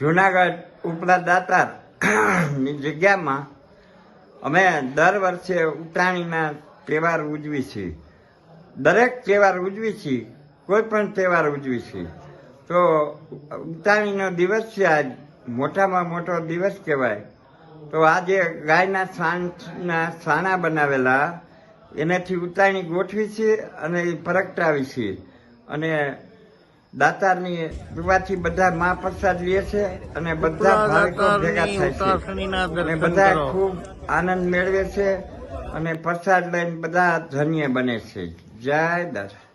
જુનાગઢ ઉપલા દાતારની જગ્યામાં અમે દર વર્ષે ઉત્તરાયણના તહેવાર ઉજવી છીએ. દરેક તહેવાર ઉજવી છીએ, કોઈ પણ તહેવાર ઉજવી છીએ. તો ઉત્તરાયણનો દિવસ છે આજ, મોટામાં મોટો દિવસ કહેવાય. તો આજે ગાયના સાણના સાણા બનાવેલા, એનાથી ઉત્તરાયણી ગોઠવી છે અને એ છીએ. અને દાતારની કૃપાથી બધા મા પ્રસાદ લે છે અને બધા ભાવિકો ભેગા થાય છે. અને બધા ખૂબ આનંદ મેળવે છે અને પ્રસાદ લઈને બધા ધન્ય બને છે. જય દાદા.